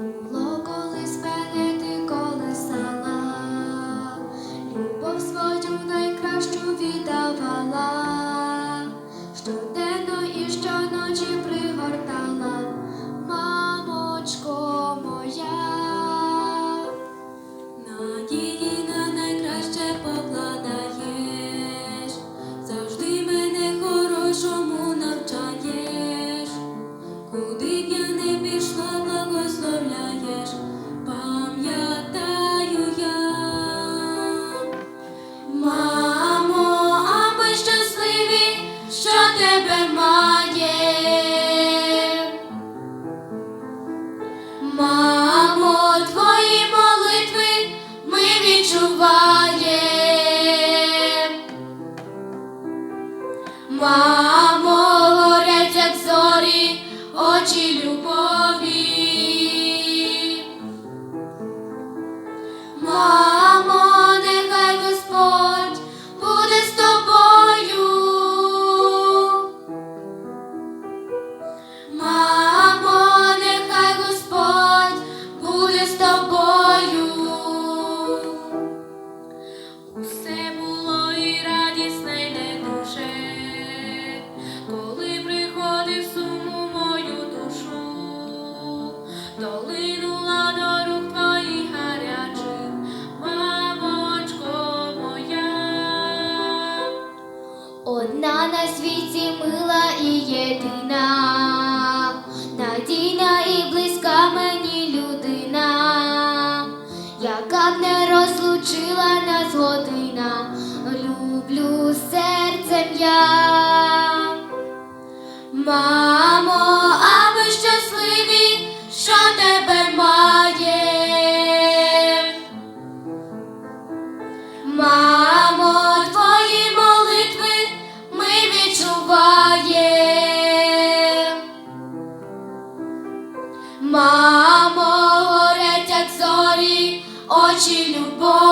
Lord. Мамо, горять, як очі любові. Мамо, на світі мила і єдина, надійна і близька мені людина, яка б не розлучила нас година, люблю серцем я. Мамо, горять, як зорі, очі любов.